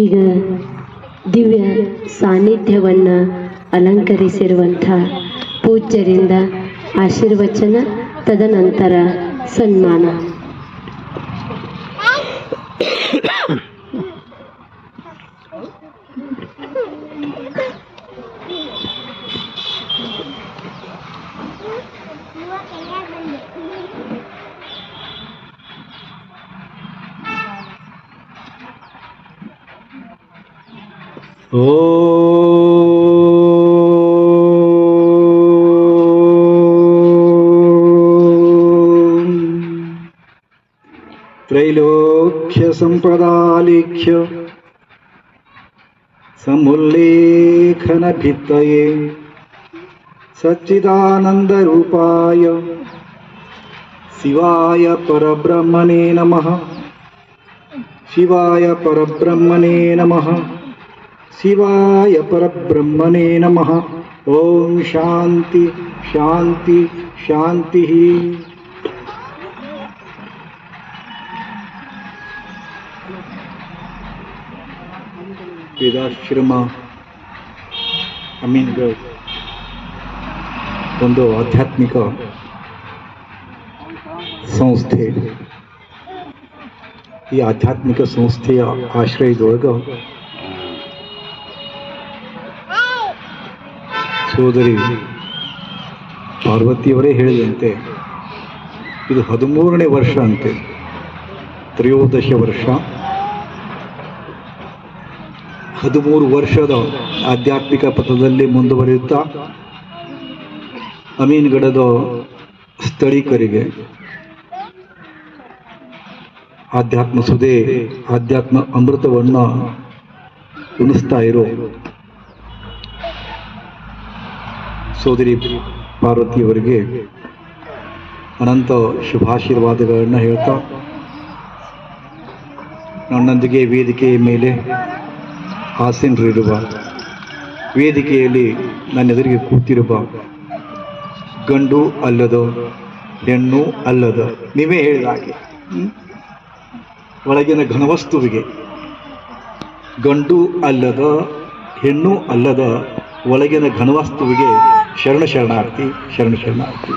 ಈಗ ದಿವ್ಯ ಸಾನ್ನಿಧ್ಯವನ್ನ ಅಲಂಕರಿಸಿರುವಂಥ ಪೂಜ್ಯರಿಂದ ಆಶೀರ್ವಚನ ತದನಂತರ ಸನ್ಮಾನ त्रैलोक्य सम्पदालेख्य समुल्लेखन भित्तये सच्चिदानन्दरूपाय शिवाय परब्रह्मणे नमः। शिवाय परब्रह्मणे नमः शिवाय परब्रह्मणे नमः ॐ शान्ति शान्ति शान्तिः ವೇದಾಶ್ರಮ ಅಮೀನ್ಗಢ್ ಒಂದು ಆಧ್ಯಾತ್ಮಿಕ ಸಂಸ್ಥೆ ಈ ಆಧ್ಯಾತ್ಮಿಕ ಸಂಸ್ಥೆಯ ಆಶ್ರಯದೊಳಗೆ ಸೋದರಿ ಪಾರ್ವತಿಯವರೇ ಹೇಳಿದಂತೆ, ಇದು ಹದಿಮೂರನೇ ವರ್ಷ ಅಂತೆ, ತ್ರಯೋದಶ ವರ್ಷ. ಹದಿಮೂರು ವರ್ಷದ ಆಧ್ಯಾತ್ಮಿಕ ಪಥದಲ್ಲಿ ಮುಂದುವರಿಯುತ್ತಾ ಅಮೀನ್ಗಡದ ಸ್ಥಳೀಕರಿಗೆ ಆಧ್ಯಾತ್ಮ ಸುದೇ ಆಧ್ಯಾತ್ಮ ಅಮೃತವನ್ನು ಉಣಿಸ್ತಾ ಇರೋ ಸೋದರಿ ಪಾರ್ವತಿಯವರಿಗೆ ಅನಂತ ಶುಭಾಶೀರ್ವಾದಗಳನ್ನು ಹೇಳ್ತಾ, ನನ್ನೊಂದಿಗೆ ವೇದಿಕೆಯ ಮೇಲೆ ಆಸೀನರಿರುವ, ವೇದಿಕೆಯಲ್ಲಿ ನನ್ನೆದುರಿಗೆ ಕೂತಿರುವ ಗಂಡು ಅಲ್ಲದ, ಹೆಣ್ಣು ಅಲ್ಲದ, ನೀವೇ ಹೇಳಿದ ಹಾಗೆ ಒಳಗಿನ ಘನವಸ್ತುವಿಗೆ ಗಂಡು ಅಲ್ಲದ, ಹೆಣ್ಣು ಅಲ್ಲದ ಒಳಗಿನ ಘನವಸ್ತುವಿಗೆ ಶರಣ ಶರಣಾರ್ಥಿ ಶರಣ ಶರಣಾರ್ಥಿ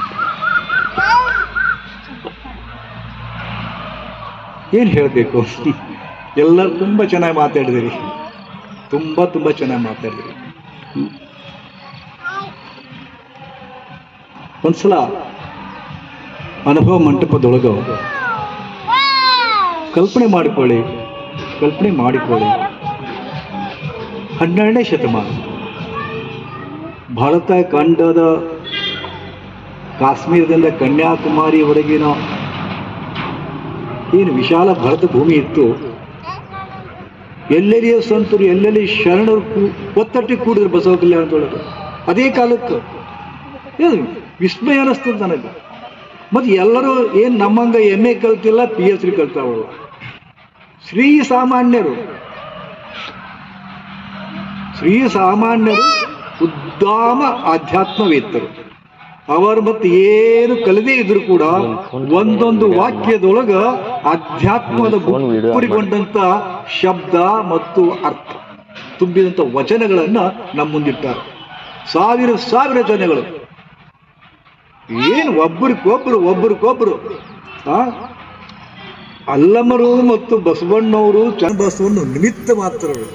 ಏನು ಹೇಳಬೇಕು? ಎಲ್ಲರೂ ತುಂಬ ಚೆನ್ನಾಗಿ ಮಾತಾಡಿದಿರಿ. ತುಂಬ ತುಂಬ ಚೆನ್ನಾಗಿ ಮಾತಾಡಿದಿರಿ. ಒಂದ್ಸಲ ಅನುಭವ ಮಂಟಪದೊಳಗ ಕಲ್ಪನೆ ಮಾಡಿಕೊಳ್ಳಿ. ಕಲ್ಪನೆ ಮಾಡಿಕೊಳ್ಳಿ. ಹನ್ನೆರಡನೇ ಶತಮಾನ. ಭಾರತ ಖಂಡದ ಕಾಶ್ಮೀರದಿಂದ ಕನ್ಯಾಕುಮಾರಿವರೆಗಿನ ಏನು ವಿಶಾಲ ಭಾರತ ಭೂಮಿ ಇತ್ತು. ಎಲ್ಲೆಲ್ಲಿಯ ಸಂತರು, ಎಲ್ಲೆಲ್ಲಿ ಶರಣರು ಒತ್ತಟ್ಟಿ ಕೂಡಿದ್ರು ಬಸವ ಕಲ್ಯಾಣದೊಳಗೆ ಅದೇ ಕಾಲಕ್ಕೆ. ಏನು ವಿಸ್ಮಯ ಅನಿಸ್ತದೆ ನನಗೆ. ಮತ್ತು ಎಲ್ಲರೂ ಏನು ನಮ್ಮಂಗ ಎಂ ಎ ಕಲ್ತಿಲ್ಲ, ಪಿ ಎಚ್ ಡಿ ಕಲ್ತಾವಳು ಶ್ರೀ ಸಾಮಾನ್ಯರು. ಶ್ರೀ ಸಾಮಾನ್ಯರು ಉದ್ದಾಮ ಆಧ್ಯಾತ್ಮವೇತ್ತರು. ಅವರು ಮತ್ತೆ ಏನು ಕಲದೇ ಇದ್ರು ಕೂಡ ಒಂದೊಂದು ವಾಕ್ಯದೊಳಗ ಅಧ್ಯಾತ್ಮದ ಗುರಿಗೊಂಡಂತ ಶಬ್ದ ಮತ್ತು ಅರ್ಥ ತುಂಬಿದಂತ ವಚನಗಳನ್ನ ನಮ್ಮ ಮುಂದಿಟ್ಟಾರ. ಸಾವಿರ ಸಾವಿರ ಜನಗಳು ಏನು ಒಬ್ಬರಿಗೊಬ್ರು ಒಬ್ಬರಿಗೊಬ್ರು ಆ? ಅಲ್ಲಮರು ಮತ್ತು ಬಸವಣ್ಣವರು ಚನ್ನಬಸವಣ್ಣ ನಿಮಿತ್ತ ಮಾತ್ರರು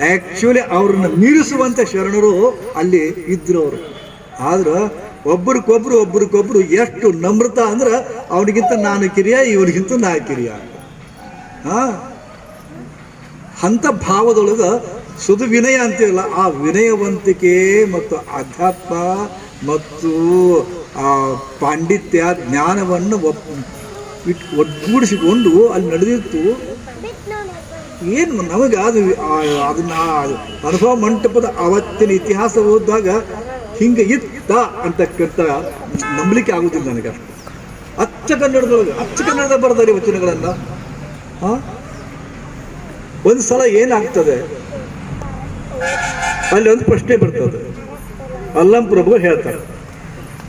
ಆಕ್ಚುಲಿ ಅವ್ರನ್ನ ಮೀರಿಸುವಂತ ಶರಣರು ಅಲ್ಲಿ ಇದ್ರು ಅವರು. ಆದ್ರೆ ಒಬ್ರಿಗೊಬ್ರು ಒಬ್ರಿಗೊಬ್ರು ಎಷ್ಟು ನಮ್ರತ ಅಂದ್ರೆ ಅವನಿಗಿಂತ ನಾನು ಕಿರಿಯ, ಇವನಿಗಿಂತ ನಾ ಕಿರಿಯ. ಹಾ? ಅಂಥ ಭಾವದೊಳಗೆ ಸುದು ವಿನಯ ಅಂತೀವಲ್ಲ, ಆ ವಿನಯವಂತಿಕೆ ಮತ್ತು ಅಧ್ಯಾತ್ಮ ಮತ್ತು ಆ ಪಾಂಡಿತ್ಯ ಜ್ಞಾನವನ್ನು ಒಗ್ಗೂಡಿಸಿಕೊಂಡು ಅಲ್ಲಿ ನಡೆದಿತ್ತು. ಏನು ನಮಗೆ ಅದು ಅದನ್ನ ಅನುಭವ ಮಂಟಪದ ಅವತ್ತಿನ ಇತಿಹಾಸ ಓದಿದಾಗ ಹಿಂಗೆ ಇತ್ತ ಅಂತಕ್ಕಂಥ ನಂಬಲಿಕ್ಕೆ ಆಗುದಿಲ್ಲ ನನಗೆ ಅಚ್ಚ ಕನ್ನಡದೊಳಗೆ, ಅಚ್ಚ ಕನ್ನಡದ ಬರ್ದಾರೆ ವಚನಗಳನ್ನು. ಹಾಂ? ಒಂದು ಸಲ ಏನಾಗ್ತದೆ? ಅಲ್ಲಿ ಒಂದು ಪ್ರಶ್ನೆ ಬರ್ತದೆ. ಅಲ್ಲಂ ಪ್ರಭು ಹೇಳ್ತಾರೆ.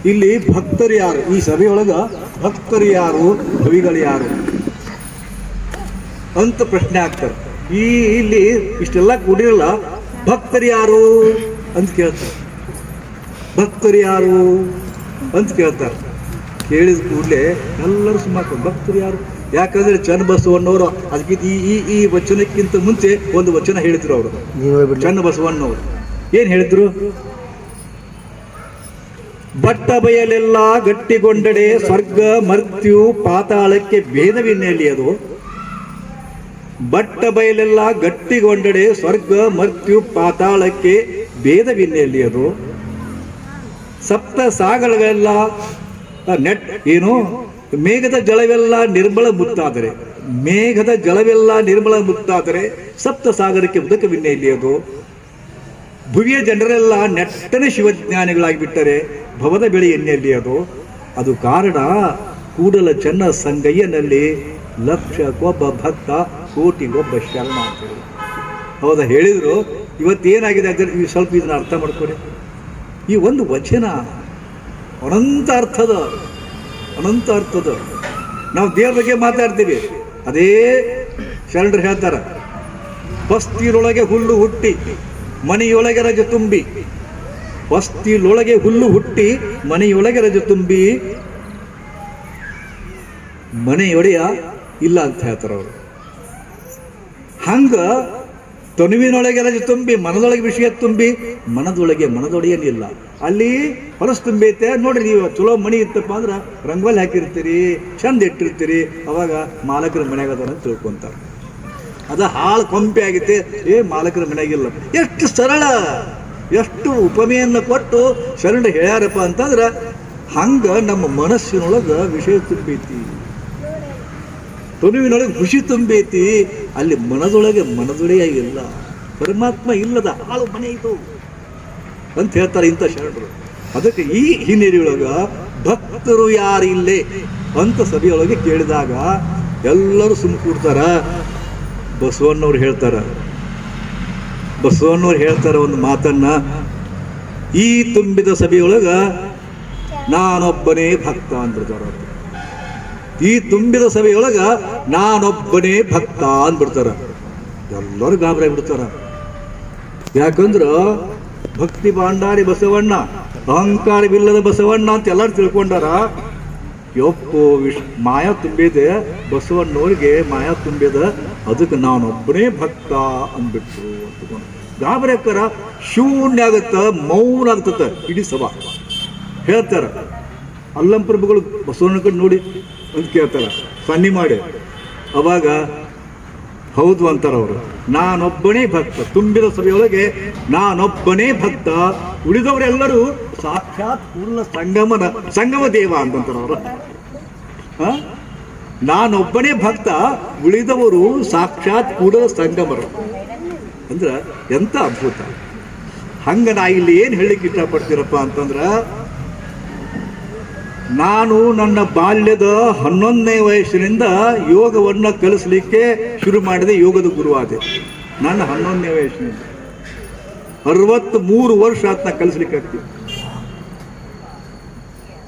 ಇಲ್ಲಿ ಭಕ್ತರು ಯಾರು? ಈ ಸಭೆಯೊಳಗ ಭಕ್ತರು ಯಾರು? ಕವಿಗಳು ಯಾರು? ಅಂತ ಪ್ರಶ್ನೆ ಆಗ್ತಾರೆ ಈ ಇಲ್ಲಿ ಇಷ್ಟೆಲ್ಲ ಕೂಡಿರಲ್ಲ ಭಕ್ತರು ಯಾರು ಅಂತ ಕೇಳ್ತಾರೆ. ಭಕ್ತರು ಯಾರು ಅಂತ ಕೇಳ್ತಾರೆ. ಕೇಳಿದ ಕೂಡಲೇ ಎಲ್ಲರೂ ಸುಮಾರು ಭಕ್ತರು ಯಾರು? ಯಾಕಂದ್ರೆ ಚನ್ನ ಬಸವಣ್ಣವರು ಈ ಈ ಈ ವಚನಕ್ಕಿಂತ ಮುಂಚೆ ಒಂದು ವಚನ ಹೇಳಿದ್ರು ಅವರು. ಚನ್ನ ಬಸವಣ್ಣವರು. ಏನು ಹೇಳಿದ್ರು? ಬಟ್ಟ ಬಯಲೆಲ್ಲ ಗಟ್ಟಿಗೊಂಡಡೆ ಸ್ವರ್ಗ ಮರ್ತ್ಯು ಪಾತಾಳಕ್ಕೆ ಭೇದವಿನ್ನೆಲ್ಲಿ ಅದು ಬಟ್ಟ ಬಯಲೆಲ್ಲ ಗಟ್ಟಿಗೊಂಡಡೆ ಸ್ವರ್ಗ ಮರ್ತ್ಯು ಪಾತಾಳಕ್ಕೆ ಭೇದವಿನ್ನೆಲ್ಲಿ ಅದು ಸಪ್ತ ಸಾಗರಗಳೆಲ್ಲ ನೆಟ್, ಏನು? ಮೇಘದ ಜಲವೆಲ್ಲ ನಿರ್ಮಲ ಮುತ್ತಾದರೆ. ಮೇಘದ ಜಲವೆಲ್ಲ ನಿರ್ಮಲ ಮುತ್ತಾದರೆ ಸಪ್ತ ಸಾಗರಕ್ಕೆ ಬದುಕವಿನ್ನೆ ಇಲ್ಲಿ ಅದು ಭುವಿಯ ಜನರೆಲ್ಲ ನೆಟ್ಟನೆ ಶಿವಜ್ಞಾನಿಗಳಾಗಿ ಬಿಟ್ಟರೆ ಭವದ ಬೆಳೆ ಎಣ್ಣೆಯಲ್ಲಿ ಅದು ಅದು ಕಾರಣ, ಕೂಡಲ ಚೆನ್ನ ಸಂಗಯ್ಯನಲ್ಲಿ ಕೊಬ್ಬ ಭಕ್ತ ಕೋಟಿಗೊಬ್ಬ ಶರಣ ಮಾಡ್ತೀವಿ. ಹೇಳಿ ಹೌದಾ? ಹೇಳಿದ್ರು, ಇವತ್ತೇನಾಗಿದೆ ಅಂದರೆ ನೀವು ಸ್ವಲ್ಪ ಇದನ್ನ ಅರ್ಥ ಮಾಡ್ಕೊಳ್ಳಿ ಈ ಒಂದು ವಚನ ಅನಂತ ಅರ್ಥದ ಅನಂತ ಅರ್ಥದ. ನಾವು ದೇವ್ರ ಬಗ್ಗೆ ಮಾತಾಡ್ತೀವಿ. ಅದೇ ಶರಣರು ಹೇಳ್ತಾರೆ ಬಸ್ತಿರೊಳಗೆ ಹುಲ್ಲು ಹುಟ್ಟಿ ಮನೆಯೊಳಗೆ ರಜ ತುಂಬಿ. ಬಸ್ತಿಲೊಳಗೆ ಹುಲ್ಲು ಹುಟ್ಟಿ ಮನೆಯೊಳಗೆ ರಜ ತುಂಬಿ. ಮನೆಯೊಡೆಯ ಇಲ್ಲ ಅಂತ ಹೇಳ್ತಾರೆ ಅವರು. ಹಂಗ ತನುವಿನೊಳಗೆಲ್ಲ ತುಂಬಿ, ಮನದೊಳಗೆ ವಿಷಯ ತುಂಬಿ, ಮನದೊಳಗೆ ಮನದೊಡೆಯನಿಲ್ಲ ಅಲ್ಲಿ ಹೊಲಸು ತುಂಬೈತೆ ನೋಡ್ರಿ ನೀವು ಚಲೋ ಮಣಿ ಇತ್ತಪ್ಪ ಅಂದ್ರೆ ರಂಗೋಲಿ ಹಾಕಿರ್ತೀರಿ, ಚಂದ ಇಟ್ಟಿರ್ತೀರಿ. ಅವಾಗ ಮಾಲಕರ ಅದಾರ ಅಂತ ತಿಳ್ಕೊಂತಾರೆ. ಅದು ಹಾಳು ಕೊಂಪೆ ಆಗಿತ್ತೆ ಏ, ಮಾಲಕರ ಮನೆಯಾಗಿಲ್ಲ ಎಷ್ಟು ಸರಳ, ಎಷ್ಟು ಉಪಮೆಯನ್ನು ಕೊಟ್ಟು ಶರಣ ಹೇಳ್ಯಾರಪ್ಪ ಅಂತಂದ್ರೆ ಹಂಗೆ ನಮ್ಮ ಮನಸ್ಸಿನೊಳಗೆ ವಿಷಯ ತುಂಬೈತಿ. ತೊನುವಿನೊಳಗೆ ಖುಷಿ ತುಂಬೈತಿ. ಅಲ್ಲಿ ಮನದೊಳಗೆ ಮನದೊಡೆಯಾಗಿಲ್ಲ ಪರಮಾತ್ಮ ಇಲ್ಲದ ಹಾಳು ಮನೆ ಇದು ಅಂತ ಹೇಳ್ತಾರೆ ಇಂಥ ಶರಣರು. ಅದಕ್ಕೆ ಈ ಹಿನ್ನೆಲೆಯೊಳಗ ಭಕ್ತರು ಯಾರಿಲ್ಲೇ ಅಂತ ಸಭೆಯೊಳಗೆ ಕೇಳಿದಾಗ ಎಲ್ಲರೂ ಸುಮ್ಮ ಕೂಡ್ತಾರ. ಬಸವಣ್ಣವ್ರು ಹೇಳ್ತಾರ. ಬಸವಣ್ಣವ್ರು ಹೇಳ್ತಾರ ಒಂದು ಮಾತನ್ನ. ಈ ತುಂಬಿದ ಸಭೆಯೊಳಗ ನಾನೊಬ್ಬನೇ ಭಕ್ತ ಅಂದ್ರೆ. ಈ ತುಂಬಿದ ಸಭೆಯೊಳಗ ನಾನೊಬ್ಬನೇ ಭಕ್ತ ಅಂದ್ಬಿಡ್ತಾರ. ಎಲ್ಲರೂ ಗಾಬರಿ ಬಿಡ್ತಾರ ಯಾಕಂದ್ರ ಭಕ್ತಿ ಭಾಂಡಾರಿ ಬಸವಣ್ಣ ಅಹಂಕಾರವಿಲ್ಲದ ಬಸವಣ್ಣ ಅಂತ ಎಲ್ಲರೂ ತಿಳ್ಕೊಂಡಾರ, ಯಪ್ಪೋ ವಿಶ್ ಮಾಯ ತುಂಬಿದೆ ಬಸವಣ್ಣವ್ರಿಗೆ ಮಾಯ ತುಂಬಿದ, ಅದಕ್ಕೆ ನಾನೊಬ್ಬನೇ ಭಕ್ತ ಅಂದ್ಬಿಟ್ರು ಅಂತಕೊಂಡು ಗಾಬರಿ ಅಕ್ಕರ ಶೂನ್ಯ ಆಗತ್ತ, ಮೌನ ಆಗ್ತತ ಇಡೀ ಸಭಾ. ಹೇಳ್ತಾರ. ಅಲ್ಲಂ ಪ್ರಭುಗಳು ಬಸವಣ್ಣ ನೋಡಿ ಅಂತ ಕೇಳ್ತಾರೆ. ಸನ್ನಿ ಮಾಡಿ. ಅವಾಗ ಹೌದು ಅಂತಾರೆ ಅವರು ನಾನೊಬ್ಬನೇ ಭಕ್ತ, ತುಂಬಿದ ಸಭೆಯೊಳಗೆ ನಾನೊಬ್ಬನೇ ಭಕ್ತ, ಉಳಿದವರೆಲ್ಲರೂ ಸಾಕ್ಷಾತ್ ಪೂರ್ಣ ಸಂಗಮನ, ಸಂಗಮ ದೇವ ಅಂತಂತಾರ ಅವರು ನಾನೊಬ್ಬನೇ ಭಕ್ತ, ಉಳಿದವರು ಸಾಕ್ಷಾತ್ ಕೂಡ ಸಂಗಮರು. ಅಂದ್ರೆ ಎಂತ ಅದ್ಭುತ. ಹಂಗ ನಾ ಇಲ್ಲಿ ಏನು ಹೇಳಲಿಕ್ಕೆ ಇಷ್ಟಪಡ್ತೀರಪ್ಪ ಅಂತಂದ್ರ ನಾನು ನನ್ನ ಬಾಲ್ಯದ ಹನ್ನೊಂದನೇ ವಯಸ್ಸಿನಿಂದ ಯೋಗವನ್ನು ಕಲಿಸಲಿಕ್ಕೆ ಶುರು ಮಾಡಿದೆ ಯೋಗದ ಗುರುವಾದೆ. ನನ್ನ ಹನ್ನೊಂದನೇ ವಯಸ್ಸಿನಿಂದ. ಅರವತ್ತ್ ಮೂರು ವರ್ಷ ಆತ್ನ ಕಲಿಸ್ಲಿಕ್ಕೆ ಆಗ್ತೀನಿ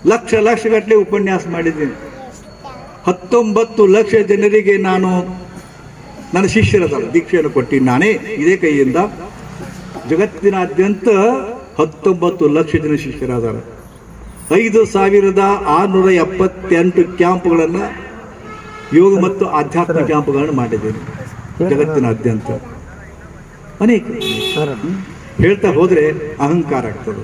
ಲಕ್ಷ ಲಕ್ಷ ಗಟ್ಟಲೆ ಉಪನ್ಯಾಸ ಮಾಡಿದ್ದೀನಿ. ಹತ್ತೊಂಬತ್ತು ಲಕ್ಷ ಜನರಿಗೆ ನಾನು ನನ್ನ ಶಿಷ್ಯರದಲ್ಲ ದೀಕ್ಷೆಯನ್ನು ಕೊಟ್ಟಿನಿ ನಾನೇ, ಇದೇ ಕೈಯಿಂದ. ಜಗತ್ತಿನಾದ್ಯಂತ ಹತ್ತೊಂಬತ್ತು ಲಕ್ಷ ಜನ ಶಿಷ್ಯರಾದಾರ. ಐದು ಸಾವಿರದ ಆರುನೂರ ಎಪ್ಪತ್ತೆಂಟು ಕ್ಯಾಂಪ್ಗಳನ್ನು ಯೋಗ ಮತ್ತು ಆಧ್ಯಾತ್ಮ ಕ್ಯಾಂಪ್ಗಳನ್ನು ಮಾಡಿದ್ದೇನೆ. ಜಗತ್ತಿನಾದ್ಯಂತ. ಅನೇಕ. ಹೇಳ್ತಾ ಹೋದರೆ ಅಹಂಕಾರ ಆಗ್ತದೆ.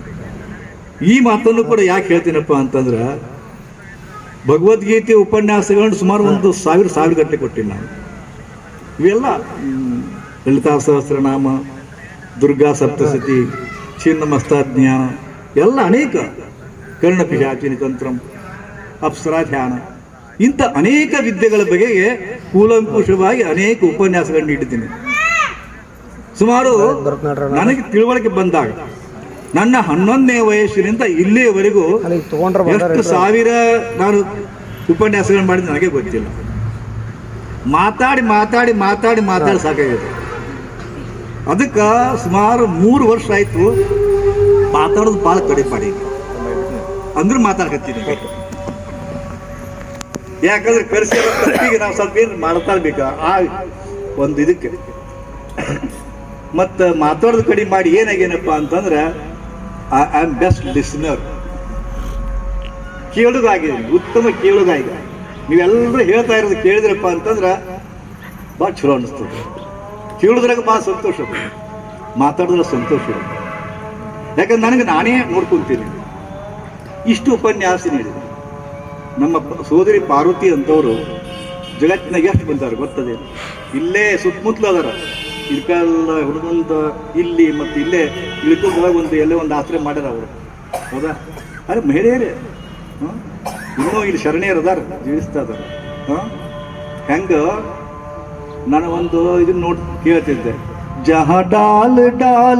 ಈ ಮಾತನ್ನು ಕೂಡ ಯಾಕೆ ಹೇಳ್ತೀನಪ್ಪ ಅಂತಂದ್ರೆ ಭಗವದ್ಗೀತೆ ಉಪನ್ಯಾಸಗಳನ್ನು ಸುಮಾರು ಒಂದು ಸಾವಿರ ಸಾವಿರ ಗಂಟೆ ಕೊಟ್ಟಿನಿ ನಾನು. ಇವೆಲ್ಲ ಲಲಿತಾ ಸಹಸ್ರನಾಮ ದುರ್ಗಾ ಸಪ್ತಸತಿ ಚಿನ್ನಮಸ್ತ ಜ್ಞಾನ ಎಲ್ಲ ಅನೇಕ. ಕರ್ಣಪಿಶಾಚಿನಿ ತಂತ್ರಂ ಅಪ್ಸರ ಧ್ಯಾನ ಇಂಥ ಅನೇಕ ವಿದ್ಯೆಗಳ ಬಗೆಗೆ ಕೂಲಂಕುಷವಾಗಿ ಅನೇಕ ಉಪನ್ಯಾಸಗಳನ್ನು ನೀಡಿದ್ದೀನಿ. ಸುಮಾರು ನನಗೆ ತಿಳುವಳಿಕೆ ಬಂದಾಗ ನನ್ನ ಹನ್ನೊಂದನೇ ವಯಸ್ಸಿನಿಂದ ಇಲ್ಲಿಯವರೆಗೂ ಎಷ್ಟು ಸಾವಿರ ನಾನು ಉಪನ್ಯಾಸಗಳನ್ನು ಮಾಡಿದ ನನಗೆ ಗೊತ್ತಿಲ್ಲ. ಮಾತಾಡಿ ಮಾತಾಡಿ ಮಾತಾಡಿ ಮಾತಾಡಿ ಸಾಕಾಗಿದೆ. ಅದಕ್ಕೆ ಸುಮಾರು ಮೂರು ವರ್ಷ ಆಯ್ತು. ಮಾತಾಡೋದು ಭಾಳ ಕಡಿಮೆ ಅಂದ್ರೆ ಮಾತಾಡ್ಕತ್ತೀನಿ ಯಾಕಂದ್ರೆ ಕರೆಸಿ ನಾವು ಸ್ವಲ್ಪ ಏನು ಮಾಡ್ತಾ ಆ ಒಂದು ಇದಕ್ಕೆ. ಮತ್ತು ಮಾತಾಡೋದು ಕಡಿಮೆ ಮಾಡಿ ಏನಾಗೇನಪ್ಪ ಅಂತಂದ್ರೆ ಐ ಆಮ್ ಬೆಸ್ಟ್ ಲಿಸ್ನರ್ ಕೇಳುಗಾಗಿದೆ ಉತ್ತಮ ಕೇಳುದಾಗಿದೆ ನೀವೆಲ್ಲರೂ ಹೇಳ್ತಾ ಇರೋದು ಕೇಳಿದ್ರಪ್ಪ ಅಂತಂದ್ರೆ ಭಾಳ ಚಲೋ ಅನಿಸ್ತದೆ. ಕೇಳಿದ್ರಾಗ ಭಾಳ ಸಂತೋಷ. ಮಾತಾಡಿದ್ರೆ ಸಂತೋಷ ಯಾಕಂದ್ರೆ ನನಗೆ ನಾನೇ ನೋಡ್ಕೊಂತೀನಿ. ಇಷ್ಟು ಉಪನ್ಯಾಸ ನೀಡಿದೆ ನಮ್ಮ ಸೋದರಿ ಪಾರ್ವತಿ ಅಂತವರು ಜಗತ್ತಿನಾಗ ಎಷ್ಟು ಬಂದಾರೆ ಗೊತ್ತದೆ? ಇಲ್ಲೇ ಸುತ್ತಮುತ್ತಲು ಅದಾರ. ಇಳ್ಕಲ್ಲ ಹುಡುಗಂತ ಇಲ್ಲಿ ಮತ್ತು ಇಲ್ಲೇ ಇಳ್ಕೊಂಡೊಳಗೆ ಒಂದು ಎಲ್ಲೇ ಒಂದು ಆಶ್ರಯ ಮಾಡ್ಯಾರ ಅವರು. ಹೌದಾ? ಅರೆ ಮಹಿಳೆಯರೇ ಹ್ಞೂ ಇನ್ನೂ ಇಲ್ಲಿ ಶರಣೆಯರು ಅದಾರ, ಜೀವಿಸ್ತಾ ಅದಾರ. ಹಾಂ? ಹೆಂಗೆ? ನಾನು ಒಂದು ಇದನ್ನ ನೋಡಿ, ಕೇಳ್ತಿದ್ದೆ. ಜಹ ಡಾಲ್ ಡಾಲ್